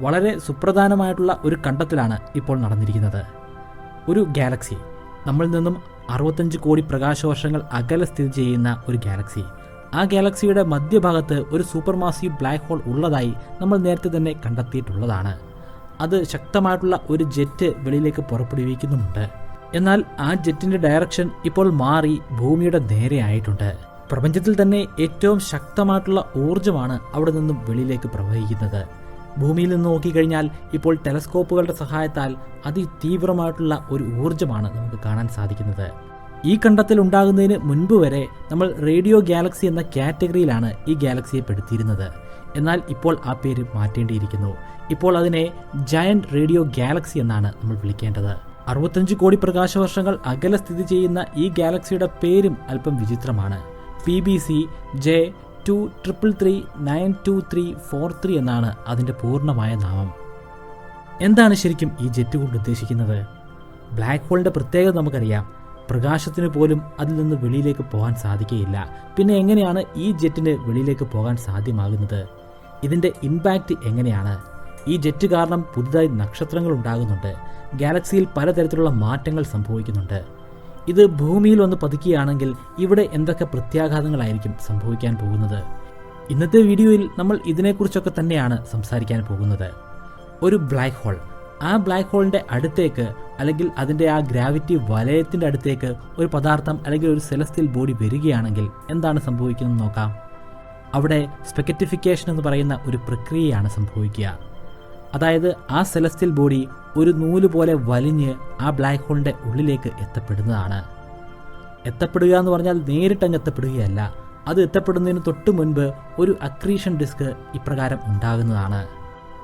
വളരെ സുപ്രധാനമായിട്ടുള്ള ഒരു കണ്ടെത്തലാണ് ഇപ്പോൾ നടന്നിരിക്കുന്നത്. ഒരു ഗാലക്സി. നമ്മളിൽ നിന്നും അറുപത്തഞ്ച് കോടി പ്രകാശവർഷങ്ങൾ അകലെ സ്ഥിതി ചെയ്യുന്ന ഒരു ഗാലക്സി. ആ ഗാലക്സിയുടെ മധ്യഭാഗത്ത് ഒരു സൂപ്പർ മാസീവ് ബ്ലാക്ക് ഹോൾ ഉള്ളതായി നമ്മൾ നേരത്തെ തന്നെ കണ്ടെത്തിയിട്ടുള്ളതാണ്. അത് ശക്തമായിട്ടുള്ള ഒരു ജെറ്റ് വെളിയിലേക്ക് പുറപ്പെടുവിക്കുന്നുമുണ്ട്. എന്നാൽ ആ ജെറ്റിന്റെ ഡയറക്ഷൻ ഇപ്പോൾ മാറി ഭൂമിയുടെ നേരെയായിട്ടുണ്ട് പ്രപഞ്ചത്തിൽ തന്നെ ഏറ്റവും ശക്തമായിട്ടുള്ള ഊർജമാണ് അവിടെ നിന്നും വെളിയിലേക്ക് പ്രവഹിക്കുന്നത്. ഭൂമിയിൽ നിന്ന് നോക്കിക്കഴിഞ്ഞാൽ ഇപ്പോൾ ടെലസ്കോപ്പുകളുടെ സഹായത്താൽ അതിതീവ്രമായിട്ടുള്ള ഒരു ഊർജമാണ് നമുക്ക് കാണാൻ സാധിക്കുന്നത്. ഈ കണ്ടെത്തൽ ഉണ്ടാകുന്നതിന് മുൻപ് വരെ നമ്മൾ റേഡിയോ ഗാലക്സി എന്ന കാറ്റഗറിയിലാണ് ഈ ഗാലക്സിയെ പെടുത്തിയിരുന്നത്. എന്നാൽ ഇപ്പോൾ ആ പേര് മാറ്റേണ്ടിയിരിക്കുന്നു. ഇപ്പോൾ അതിനെ ജയന്റ് റേഡിയോ ഗാലക്സി എന്നാണ് നമ്മൾ വിളിക്കേണ്ടത്. അറുപത്തഞ്ച് കോടി പ്രകാശവർഷങ്ങൾ അകലെ സ്ഥിതി ചെയ്യുന്ന ഈ ഗാലക്സിയുടെ പേരും അല്പം വിചിത്രമാണ്. P B C J two triple three nine two three four three എന്നാണ് അതിന്റെ പൂർണമായ നാമം. എന്താണ് ശരിക്കും ഈ ജെറ്റ് കൊണ്ട് ഉദ്ദേശിക്കുന്നത്? ബ്ലാക്ക് ഹോളിന്റെ പ്രത്യേകത നമുക്കറിയാം. പ്രകാശത്തിന് പോലും അതിൽ നിന്ന് വെളിയിലേക്ക് പോകാൻ സാധിക്കുകയില്ല. പിന്നെ എങ്ങനെയാണ് ഈ ജെറ്റിന് വെളിയിലേക്ക് പോകാൻ സാധ്യമാകുന്നത്? ഇതിന്റെ ഇമ്പാക്റ്റ് എങ്ങനെയാണ്? ഈ ജെറ്റ് കാരണം പുതുതായി നക്ഷത്രങ്ങൾ ഉണ്ടാകുന്നുണ്ട്. ഗാലക്സിയിൽ പലതരത്തിലുള്ള മാറ്റങ്ങൾ സംഭവിക്കുന്നുണ്ട്. ഇത് ഭൂമിയിൽ വന്ന് പതുക്കുകയാണെങ്കിൽ ഇവിടെ എന്തൊക്കെ പ്രത്യാഘാതങ്ങളായിരിക്കും സംഭവിക്കാൻ പോകുന്നത്? ഇന്നത്തെ വീഡിയോയിൽ നമ്മൾ ഇതിനെക്കുറിച്ചൊക്കെ തന്നെയാണ് സംസാരിക്കാൻ പോകുന്നത്. ഒരു ബ്ലാക്ക് ഹോൾ ആ ബ്ലാക്ക് ഹോളിന്റെ അടുത്തേക്ക് അല്ലെങ്കിൽ അതിന്റെ ആ ഗ്രാവിറ്റി വലയത്തിന്റെ അടുത്തേക്ക് ഒരു പദാർത്ഥം അല്ലെങ്കിൽ ഒരു സെലസ്റ്റിയൽ ബോഡി വരികയാണെങ്കിൽ എന്താണ് സംഭവിക്കുന്നത് നോക്കാം. അവിടെ സ്പെക്കറ്റിഫിക്കേഷൻ എന്ന് പറയുന്ന ഒരു പ്രക്രിയയാണ് സംഭവിക്കുക. അതായത് ആ സെലസ്റ്റിയൽ ബോഡി ഒരു നൂൽ പോലെ വലിഞ്ഞ് ആ ബ്ലാക്ക് ഹോളിന്റെ ഉള്ളിലേക്ക് എത്തപ്പെടുന്നതാണ്. എത്തപ്പെടുക എന്ന് പറഞ്ഞാൽ നേരിട്ടങ്ങ് എത്തപ്പെടുകയല്ല. അത് എത്തപ്പെടുന്നതിന് തൊട്ട് മുൻപ് ഒരു അക്രീഷൻ ഡിസ്ക് ഇപ്രകാരം ഉണ്ടാകുന്നതാണ്.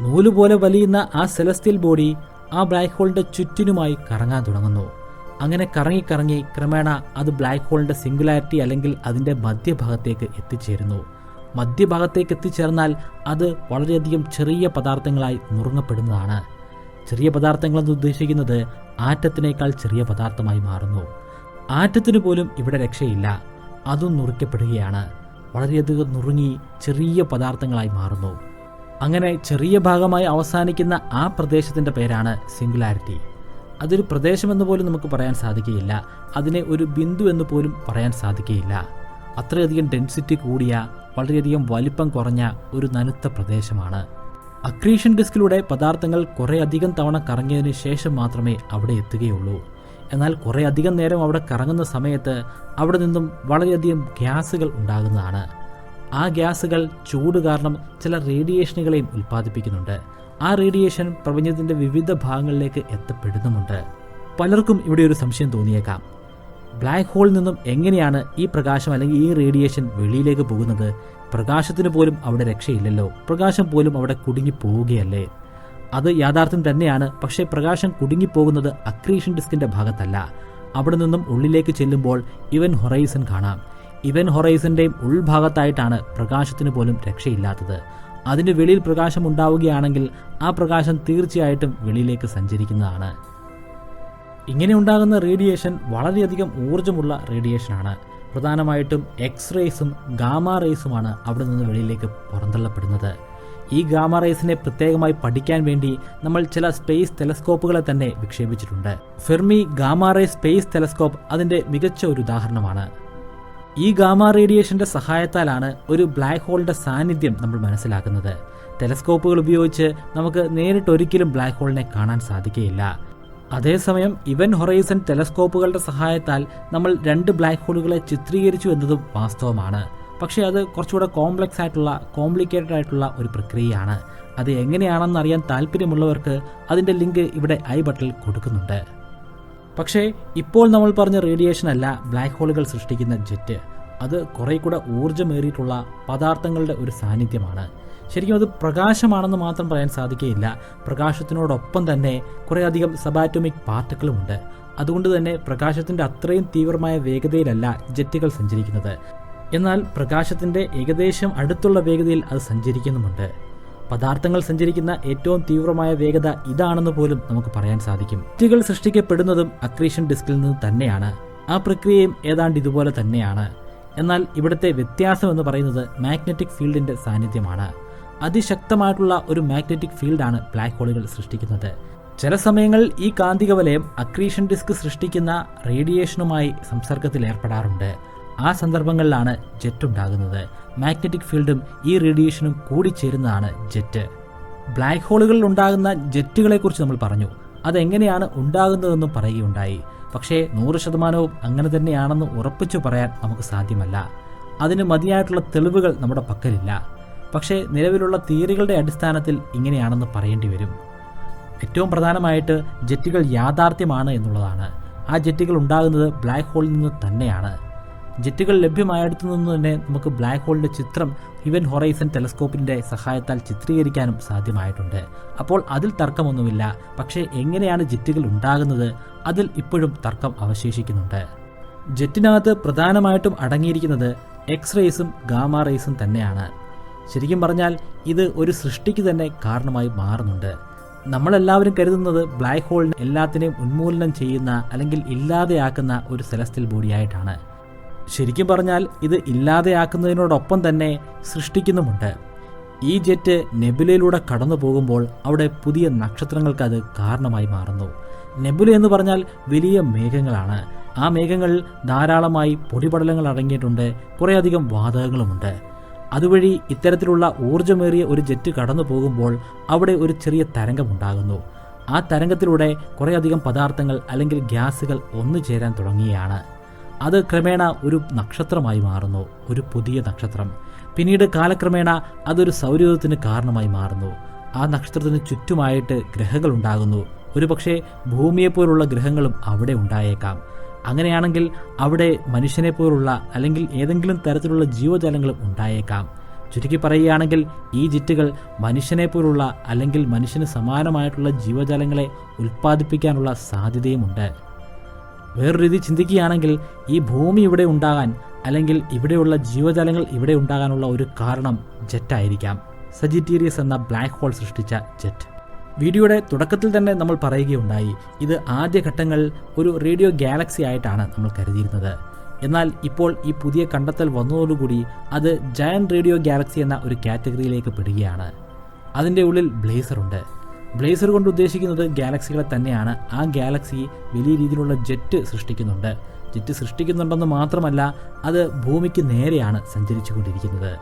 നൂൽ പോലെ വലിയുന്ന ആ സെലസ്റ്റിയൽ ബോഡി ആ ബ്ലാക്ക് ഹോളിന്റെ ചുറ്റിനുമായി കറങ്ങാൻ തുടങ്ങുന്നു. അങ്ങനെ കറങ്ങി കറങ്ങി ക്രമേണ അത് ബ്ലാക്ക് ഹോളിന്റെ സിംഗുലാരിറ്റി അല്ലെങ്കിൽ അതിന്റെ മധ്യഭാഗത്തേക്ക് എത്തിച്ചേരുന്നു. മധ്യഭാഗത്തേക്ക് എത്തിച്ചേർന്നാൽ അത് വളരെയധികം ചെറിയ പദാർത്ഥങ്ങളായി നുറുങ്ങപ്പെടുന്നതാണ്. ചെറിയ പദാർത്ഥങ്ങൾ എന്ന് ഉദ്ദേശിക്കുന്നത് ആറ്റത്തിനേക്കാൾ ചെറിയ പദാർത്ഥമായി മാറുന്നു. ആറ്റത്തിന് പോലും ഇവിടെ രക്ഷയില്ല. അതും നുറുക്കപ്പെടുകയാണ്. വളരെയധികം നുറുങ്ങി ചെറിയ പദാർത്ഥങ്ങളായി മാറുന്നു. അങ്ങനെ ചെറിയ ഭാഗമായി അവസാനിക്കുന്ന ആ പ്രദേശത്തിന്റെ പേരാണ് സിംഗുലാരിറ്റി. അതൊരു പ്രദേശമെന്ന് പോലും നമുക്ക് പറയാൻ സാധിക്കുകയില്ല. അതിനെ ഒരു ബിന്ദു എന്ന് പോലും പറയാൻ സാധിക്കുകയില്ല. അത്രയധികം ഡെൻസിറ്റി കൂടിയ വളരെയധികം വലിപ്പം കുറഞ്ഞ ഒരു നനുത്ത പ്രദേശമാണ്. അക്രീഷൻ ഡിസ്കിലൂടെ പദാർത്ഥങ്ങൾ കുറേയധികം തവണ കറങ്ങിയതിന് ശേഷം മാത്രമേ അവിടെ എത്തുകയുള്ളൂ. എന്നാൽ കുറേയധികം നേരം അവിടെ കറങ്ങുന്ന സമയത്ത് അവിടെ നിന്നും വളരെയധികം ഗ്യാസുകൾ ഉണ്ടാകുന്നതാണ്. ആ ഗ്യാസുകൾ ചൂട് കാരണം ചില റേഡിയേഷനുകളെയും ഉൽപ്പാദിപ്പിക്കുന്നുണ്ട്. ആ റേഡിയേഷൻ പ്രപഞ്ചത്തിന്റെ വിവിധ ഭാഗങ്ങളിലേക്ക് എത്തപ്പെടുന്നുമുണ്ട്. പലർക്കും ഇവിടെ ഒരു സംശയം തോന്നിയേക്കാം. ബ്ലാക്ക് ഹോളിൽ നിന്നും എങ്ങനെയാണ് ഈ പ്രകാശം അല്ലെങ്കിൽ ഈ റേഡിയേഷൻ വെളിയിലേക്ക് പോകുന്നത്? പ്രകാശത്തിന് പോലും അവിടെ രക്ഷയില്ലല്ലോ. പ്രകാശം പോലും അവിടെ കുടുങ്ങി പോവുകയല്ലേ? അത് യാഥാർത്ഥ്യം തന്നെയാണ്. പക്ഷേ പ്രകാശം കുടുങ്ങിപ്പോകുന്നത് അക്രീഷൻ ഡിസ്കിന്റെ ഭാഗത്തല്ല. അവിടെ നിന്നും ഉള്ളിലേക്ക് ചെല്ലുമ്പോൾ ഇവൻ ഹൊറൈസൺ കാണാം. ഇവൻ ഹൊറൈസന്റെയും ഉൾഭാഗത്തായിട്ടാണ് പ്രകാശത്തിന് പോലും രക്ഷയില്ലാത്തത്. അതിന് വെളിയിൽ പ്രകാശം ഉണ്ടാവുകയാണെങ്കിൽ ആ പ്രകാശം തീർച്ചയായിട്ടും വെളിയിലേക്ക് സഞ്ചരിക്കുന്നതാണ്. ഇങ്ങനെ ഉണ്ടാകുന്ന റേഡിയേഷൻ വളരെയധികം ഊർജമുള്ള റേഡിയേഷനാണ്. പ്രധാനമായിട്ടും എക്സ് റേസും ഗാമ റേസുമാണ് അവിടെ നിന്ന് വെളിയിലേക്ക് പുറന്തള്ളപ്പെടുന്നത്. ഈ ഗാമ റേസിനെ പ്രത്യേകമായി പഠിക്കാൻ വേണ്ടി നമ്മൾ ചില സ്പേസ് ടെലസ്കോപ്പുകളെ തന്നെ വിക്ഷേപിച്ചിട്ടുണ്ട്. Fermi gamma ray space telescope അതിന്റെ മികച്ച ഒരു ഉദാഹരണമാണ്. ഈ ഗാമ റേഡിയേഷന്റെ സഹായത്താലാണ് ഒരു ബ്ലാക്ക് ഹോളിന്റെ സാന്നിധ്യം നമ്മൾ മനസ്സിലാക്കുന്നത്. ടെലസ്കോപ്പുകൾ ഉപയോഗിച്ച് നമുക്ക് നേരിട്ട് ഒരിക്കലും ബ്ലാക്ക് ഹോളിനെ കാണാൻ സാധിക്കുകയില്ല. അതേസമയം ഇവൻ ഹൊറൈസൺ ടെലസ്കോപ്പുകളുടെ സഹായത്താൽ നമ്മൾ രണ്ട് ബ്ലാക്ക് ഹോളുകളെ ചിത്രീകരിച്ചു എന്നതും വാസ്തവമാണ്. പക്ഷേ അത് കുറച്ചുകൂടെ കോംപ്ലക്സ് ആയിട്ടുള്ള കോംപ്ലിക്കേറ്റഡ് ആയിട്ടുള്ള ഒരു പ്രക്രിയയാണ്. അത് എങ്ങനെയാണെന്ന് അറിയാൻ താല്പര്യമുള്ളവർക്ക് അതിന്റെ ലിങ്ക് ഇവിടെ ഐ ബട്ടിൽ കൊടുക്കുന്നുണ്ട്. പക്ഷേ ഇപ്പോൾ നമ്മൾ പറഞ്ഞ റേഡിയേഷൻ അല്ല ബ്ലാക്ക് ഹോളുകൾ സൃഷ്ടിക്കുന്ന ജെറ്റ്. അത് കുറേ കൂടെ ഊർജമേറിയിട്ടുള്ള പദാർത്ഥങ്ങളുടെ ഒരു സാന്നിധ്യമാണ്. ശരിക്കും അത് പ്രകാശമാണെന്ന് മാത്രം പറയാൻ സാധിക്കുകയില്ല. പ്രകാശത്തിനോടൊപ്പം തന്നെ കുറേയധികം സബാറ്റോമിക് പാർട്ടിക്കിളുമുണ്ട്. അതുകൊണ്ട് തന്നെ പ്രകാശത്തിന്റെ അത്രയും തീവ്രമായ വേഗതയിലല്ല ജെറ്റുകൾ സഞ്ചരിക്കുന്നത്. എന്നാൽ പ്രകാശത്തിന്റെ ഏകദേശം അടുത്തുള്ള വേഗതയിൽ അത് സഞ്ചരിക്കുന്നുമുണ്ട്. പദാർത്ഥങ്ങൾ സഞ്ചരിക്കുന്ന ഏറ്റവും തീവ്രമായ വേഗത ഇതാണെന്ന് പോലും നമുക്ക് പറയാൻ സാധിക്കും. ജെറ്റുകൾ സൃഷ്ടിക്കപ്പെടുന്നതും അക്രീഷൻ ഡിസ്കിൽ നിന്ന് തന്നെയാണ്. ആ പ്രക്രിയയും ഏതാണ്ട് ഇതുപോലെ തന്നെയാണ്. എന്നാൽ ഇവിടുത്തെ വ്യത്യാസം എന്ന് പറയുന്നത് മാഗ്നറ്റിക് ഫീൽഡിന്റെ സാന്നിധ്യമാണ്. അതിശക്തമായിട്ടുള്ള ഒരു മാഗ്നറ്റിക് ഫീൽഡാണ് ബ്ലാക്ക് ഹോളുകൾ സൃഷ്ടിക്കുന്നത്. ചില സമയങ്ങളിൽ ഈ കാന്തിക വലയം അക്രീഷൻ ഡിസ്ക് സൃഷ്ടിക്കുന്ന റേഡിയേഷനുമായി സംസർഗത്തിൽ ഏർപ്പെടാറുണ്ട്. ആ സന്ദർഭങ്ങളിലാണ് ജെറ്റ് ഉണ്ടാകുന്നത്. മാഗ്നറ്റിക് ഫീൽഡും ഈ റേഡിയേഷനും കൂടിച്ചേരുന്നതാണ് ജെറ്റ് ബ്ലാക്ക് ഹോളുകളിൽ ഉണ്ടാകുന്ന ജെറ്റുകളെക്കുറിച്ച് നമ്മൾ പറഞ്ഞു. അതെങ്ങനെയാണ് ഉണ്ടാകുന്നതെന്നും പറയുകയുണ്ടായി. പക്ഷേ നൂറ് ശതമാനവും അങ്ങനെ തന്നെയാണെന്ന് ഉറപ്പിച്ചു പറയാൻ നമുക്ക് സാധ്യമല്ല. അതിന് മതിയായിട്ടുള്ള തെളിവുകൾ നമ്മുടെ പക്കലില്ല. പക്ഷേ നിലവിലുള്ള തിയറികളുടെ അടിസ്ഥാനത്തിൽ ഇങ്ങനെയാണെന്ന് പറയേണ്ടി വരും. ഏറ്റവും പ്രധാനമായിട്ട് ജെറ്റുകൾ യാഥാർത്ഥ്യമാണ് എന്നുള്ളതാണ്. ആ ജെറ്റുകൾ ഉണ്ടാകുന്നത് ബ്ലാക്ക് ഹോളിൽ നിന്ന് തന്നെയാണ്. ജെറ്റുകൾ ലഭ്യമായടുത്തു നിന്ന് തന്നെ നമുക്ക് ബ്ലാക്ക് ഹോളിന്റെ ചിത്രം ഇവൻ ഹൊറൈസൺ ടെലസ്കോപ്പിന്റെ സഹായത്താൽ ചിത്രീകരിക്കാനും സാധ്യമായിട്ടുണ്ട്. അപ്പോൾ അതിൽ തർക്കമൊന്നുമില്ല. പക്ഷേ എങ്ങനെയാണ് ജെറ്റുകൾ ഉണ്ടാകുന്നത്? അതിൽ ഇപ്പോഴും തർക്കം അവശേഷിക്കുന്നുണ്ട്. ജെറ്റിനകത്ത് പ്രധാനമായിട്ടും അടങ്ങിയിരിക്കുന്നത് എക്സ് റേസും ഗാമ റേസും തന്നെയാണ്. ശരിക്കും പറഞ്ഞാൽ ഇത് ഒരു സൃഷ്ടിക്ക് തന്നെ കാരണമായി മാറുന്നുണ്ട്. നമ്മളെല്ലാവരും കരുതുന്നത് ബ്ലാക്ക് ഹോളിനെ എല്ലാത്തിനെയും ഉന്മൂലനം ചെയ്യുന്ന അല്ലെങ്കിൽ ഇല്ലാതെയാക്കുന്ന ഒരു സെലസ്റ്റൽ ബോഡിയായിട്ടാണ് ശരിക്കും പറഞ്ഞാൽ ഇത് ഇല്ലാതെയാക്കുന്നതിനോടൊപ്പം തന്നെ സൃഷ്ടിക്കുന്നുമുണ്ട്. ഈ ജെറ്റ് നെബുലയിലൂടെ കടന്നു പോകുമ്പോൾ അവിടെ പുതിയ നക്ഷത്രങ്ങൾക്ക് അത് കാരണമായി മാറുന്നു. നെബുല എന്ന് പറഞ്ഞാൽ വലിയ മേഘങ്ങളാണ്. ആ മേഘങ്ങളിൽ ധാരാളമായി പൊടിപടലങ്ങൾ അടങ്ങിയിട്ടുണ്ട്. കുറേയധികം വാതകങ്ങളുമുണ്ട്. അതുവഴി ഇത്തരത്തിലുള്ള ഊർജമേറിയ ഒരു ജെറ്റ് കടന്നു പോകുമ്പോൾ അവിടെ ഒരു ചെറിയ തരംഗമുണ്ടാകുന്നു. ആ തരംഗത്തിലൂടെ കുറേയധികം പദാർത്ഥങ്ങൾ അല്ലെങ്കിൽ ഗ്യാസുകൾ ഒന്നു ചേരാൻ തുടങ്ങുകയാണ് അത് ക്രമേണ ഒരു നക്ഷത്രമായി മാറുന്നു ഒരു പുതിയ നക്ഷത്രം. പിന്നീട് കാലക്രമേണ അതൊരു സൗരയൂഥത്തിന് കാരണമായി മാറുന്നു. ആ നക്ഷത്രത്തിന് ചുറ്റുമായിട്ട് ഗ്രഹങ്ങൾ ഉണ്ടാകുന്നു ഒരുപക്ഷെ ഭൂമിയെപ്പോലുള്ള ഗ്രഹങ്ങളും അവിടെ ഉണ്ടായേക്കാം. അങ്ങനെയാണെങ്കിൽ അവിടെ മനുഷ്യനെ പോലുള്ള അല്ലെങ്കിൽ ഏതെങ്കിലും തരത്തിലുള്ള ജീവജാലങ്ങളും ഉണ്ടായേക്കാം. ചുരുക്കി പറയുകയാണെങ്കിൽ ഈ ജിറ്റുകൾ മനുഷ്യനെ പോലുള്ള അല്ലെങ്കിൽ മനുഷ്യന് സമാനമായിട്ടുള്ള ജീവജാലങ്ങളെ ഉൽപ്പാദിപ്പിക്കാനുള്ള സാധ്യതയുമുണ്ട്. വേറൊരു രീതി ചിന്തിക്കുകയാണെങ്കിൽ ഈ ഭൂമി ഇവിടെ ഉണ്ടാകാൻ അല്ലെങ്കിൽ ഇവിടെയുള്ള ജീവജാലങ്ങൾ ഇവിടെ ഉണ്ടാകാനുള്ള ഒരു കാരണം ജെറ്റായിരിക്കാം സജിറ്റീരിയസ് എന്ന ബ്ലാക്ക് ഹോൾ സൃഷ്ടിച്ച ജെറ്റ്. വീഡിയോയുടെ തുടക്കത്തിൽ തന്നെ നമ്മൾ പറയുകയുണ്ടായി ഇത് ആദ്യഘട്ടങ്ങളിൽ ഒരു റേഡിയോ ഗാലക്സി ആയിട്ടാണ് നമ്മൾ കരുതിയിരുന്നത്. എന്നാൽ ഇപ്പോൾ ഈ പുതിയ കണ്ടെത്തൽ വന്നതോടുകൂടി അത് ജയൻ റേഡിയോ ഗാലക്സി എന്ന ഒരു കാറ്റഗറിയിലേക്ക് പെടുകയാണ്. അതിന്റെ ഉള്ളിൽ ബ്ലേസർ ഉണ്ട്. ബ്ലേസർ കൊണ്ട് ഉദ്ദേശിക്കുന്നത് ഗാലക്സികളെ തന്നെയാണ്. ആ ഗാലക്സി വലിയ രീതിയിലുള്ള ജെറ്റ് സൃഷ്ടിക്കുന്നുണ്ട്. ജെറ്റ് സൃഷ്ടിക്കുന്നുണ്ടെന്ന് മാത്രമല്ല അത് ഭൂമിക്ക് നേരെയാണ് സഞ്ചരിച്ചുകൊണ്ടിരിക്കുന്നത്.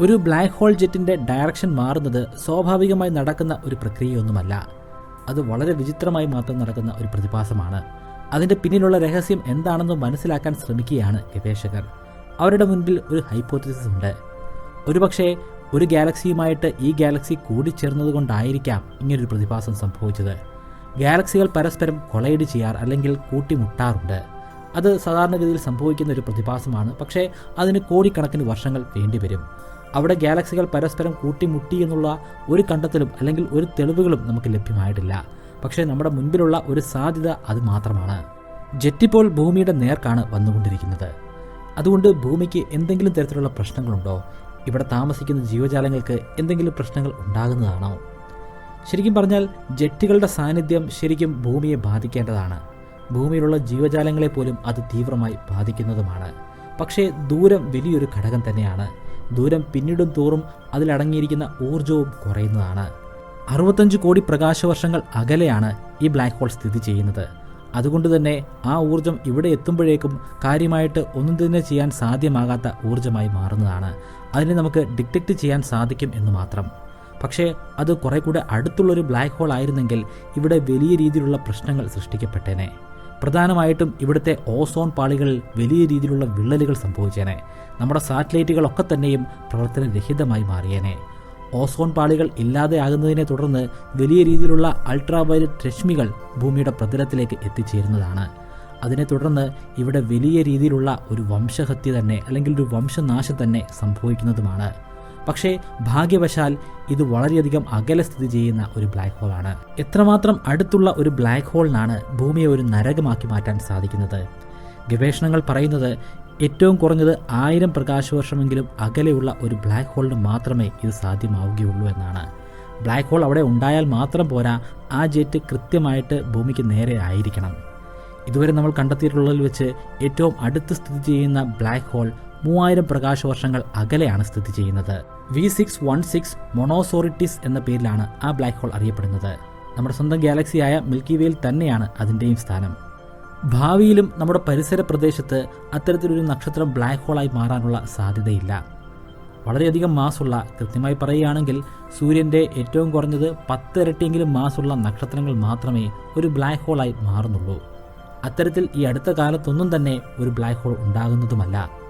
ഒരു ബ്ലാക്ക് ഹോൾ ജെറ്റിന്റെ ഡയറക്ഷൻ മാറുന്നത് സ്വാഭാവികമായി നടക്കുന്ന ഒരു പ്രക്രിയയൊന്നുമല്ല. അത് വളരെ വിചിത്രമായി മാത്രം നടക്കുന്ന ഒരു പ്രതിഭാസമാണ്. അതിന്റെ പിന്നിലുള്ള രഹസ്യം എന്താണെന്ന് മനസ്സിലാക്കാൻ ശ്രമിക്കുകയാണ് ഗവേഷകർ. അവരുടെ മുൻപിൽ ഒരു ഹൈപ്പോത്തിസിസ് ഉണ്ട്. ഒരുപക്ഷേ ഒരു ഗാലക്സിയുമായിട്ട് ഈ ഗാലക്സി കൂടിച്ചേർന്നതുകൊണ്ടായിരിക്കാം ഇങ്ങനൊരു പ്രതിഭാസം സംഭവിച്ചത്. ഗാലക്സികൾ പരസ്പരം കൊളൈഡ് ചെയ്യാർ അല്ലെങ്കിൽ കൂട്ടിമുട്ടാറുണ്ട്. അത് സാധാരണഗതിയിൽ സംഭവിക്കുന്ന ഒരു പ്രതിഭാസമാണ്. പക്ഷേ അതിന് കോടിക്കണക്കിന് വർഷങ്ങൾ വേണ്ടിവരും. അവിടെ ഗാലക്സികൾ പരസ്പരം കൂട്ടിമുട്ടി എന്നുള്ള ഒരു കണ്ടെത്തലും അല്ലെങ്കിൽ ഒരു തെളിവുകളും നമുക്ക് ലഭ്യമായിട്ടില്ല. പക്ഷേ നമ്മുടെ മുൻപിലുള്ള ഒരു സാധ്യത അത് മാത്രമാണ്. ജെറ്റിപ്പോൾ ഭൂമിയുടെ നേർക്കാണ് വന്നുകൊണ്ടിരിക്കുന്നത്. അതുകൊണ്ട് ഭൂമിക്ക് എന്തെങ്കിലും തരത്തിലുള്ള പ്രശ്നങ്ങളുണ്ടോ? ഇവിടെ താമസിക്കുന്ന ജീവജാലങ്ങൾക്ക് എന്തെങ്കിലും പ്രശ്നങ്ങൾ ഉണ്ടാകുന്നതാണോ? ശരിക്കും പറഞ്ഞാൽ ജെറ്റുകളുടെ സാന്നിധ്യം ശരിക്കും ഭൂമിയെ ബാധിക്കേണ്ടതാണ്. ഭൂമിയിലുള്ള ജീവജാലങ്ങളെ പോലും അത് തീവ്രമായി ബാധിക്കുന്നതുമാണ്. പക്ഷേ ദൂരം വലിയൊരു ഘടകം തന്നെയാണ്. ദൂരം പിന്നിടും തോറും അതിലടങ്ങിയിരിക്കുന്ന ഊർജവും കുറയുന്നതാണ്. അറുപത്തഞ്ച് കോടി പ്രകാശവർഷങ്ങൾ അകലെയാണ് ഈ ബ്ലാക്ക് ഹോൾ സ്ഥിതി ചെയ്യുന്നത്. അതുകൊണ്ട് തന്നെ ആ ഊർജം ഇവിടെ എത്തുമ്പോഴേക്കും കാര്യമായിട്ട് ഒന്നും തന്നെ ചെയ്യാൻ സാധ്യമാകാത്ത ഊർജമായി മാറുന്നതാണ്. അതിനെ നമുക്ക് ഡിറ്റക്റ്റ് ചെയ്യാൻ സാധിക്കും എന്ന് മാത്രം. പക്ഷേ അത് കുറെ കൂടെ അടുത്തുള്ളൊരു ബ്ലാക്ക് ഹോൾ ആയിരുന്നെങ്കിൽ ഇവിടെ വലിയ രീതിയിലുള്ള പ്രശ്നങ്ങൾ സൃഷ്ടിക്കപ്പെട്ടേനെ. പ്രധാനമായിട്ടും ഇവിടുത്തെ ഓസോൺ പാളികളിൽ വലിയ രീതിയിലുള്ള വിള്ളലുകൾ സംഭവിച്ചേനെ. നമ്മുടെ സാറ്റലൈറ്റുകളൊക്കെ തന്നെയും പ്രവർത്തനരഹിതമായി മാറിയേനെ. ഓസോൺ പാളികൾ ഇല്ലാതെയാകുന്നതിനെ തുടർന്ന് വലിയ രീതിയിലുള്ള അൾട്രാവയലറ്റ് രശ്മികൾ ഭൂമിയുടെ പ്രതലത്തിലേക്ക് എത്തിച്ചേരുന്നതാണ്. അതിനെ തുടർന്ന് ഇവിടെ വലിയ രീതിയിലുള്ള ഒരു വംശഹത്യ തന്നെ അല്ലെങ്കിൽ ഒരു വംശനാശം തന്നെ സംഭവിക്കുന്നതുമാണ്. പക്ഷേ ഭാഗ്യവശാൽ ഇത് വളരെയധികം അകലെ സ്ഥിതി ചെയ്യുന്ന ഒരു ബ്ലാക്ക് ഹോളാണ് എത്രമാത്രം അടുത്തുള്ള ഒരു ബ്ലാക്ക് ഹോളിനാണ് ഭൂമിയെ ഒരു നരകമാക്കി മാറ്റാൻ സാധിക്കുന്നത്. ഗവേഷണങ്ങൾ പറയുന്നത് ഏറ്റവും കുറഞ്ഞത് ആയിരം പ്രകാശവർഷമെങ്കിലും അകലെയുള്ള ഒരു ബ്ലാക്ക് ഹോളിന് മാത്രമേ ഇത് സാധ്യമാവുകയുള്ളൂ എന്നാണ്. ബ്ലാക്ക് ഹോൾ അവിടെ ഉണ്ടായാൽ മാത്രം പോരാ ആ ജെറ്റ് കൃത്യമായിട്ട് ഭൂമിക്ക് നേരെ ആയിരിക്കണം. ഇതുവരെ നമ്മൾ കണ്ടെത്തിയിട്ടുള്ളതിൽ വെച്ച് ഏറ്റവും അടുത്ത് സ്ഥിതി ചെയ്യുന്ന ബ്ലാക്ക് ഹോൾ മൂവായിരം പ്രകാശവർഷങ്ങൾ അകലെയാണ് സ്ഥിതി ചെയ്യുന്നത്. V six one six Monocerotis എന്ന പേരിലാണ് ആ ബ്ലാക്ക് ഹോൾ അറിയപ്പെടുന്നത്. നമ്മുടെ സ്വന്തം ഗാലക്സിയായ മിൽക്കി വേയിൽ തന്നെയാണ് അതിന്റെയും സ്ഥാനം. ഭാവിയിലും നമ്മുടെ പരിസര പ്രദേശത്ത് അത്തരത്തിലൊരു നക്ഷത്രം ബ്ലാക്ക് ഹോളായി മാറാനുള്ള സാധ്യതയില്ല. വളരെയധികം മാസുള്ള കൃത്യമായി പറയുകയാണെങ്കിൽ സൂര്യന്റെ ഏറ്റവും കുറഞ്ഞത് പത്തിരട്ടിയെങ്കിലും മാസുള്ള നക്ഷത്രങ്ങൾ മാത്രമേ ഒരു ബ്ലാക്ക് ഹോളായി മാറുന്നുള്ളൂ. അത്തരത്തിൽ ഈ അടുത്ത കാലത്തൊന്നും തന്നെ ഒരു ബ്ലാക്ക് ഹോൾ ഉണ്ടാകുന്നതുമല്ല.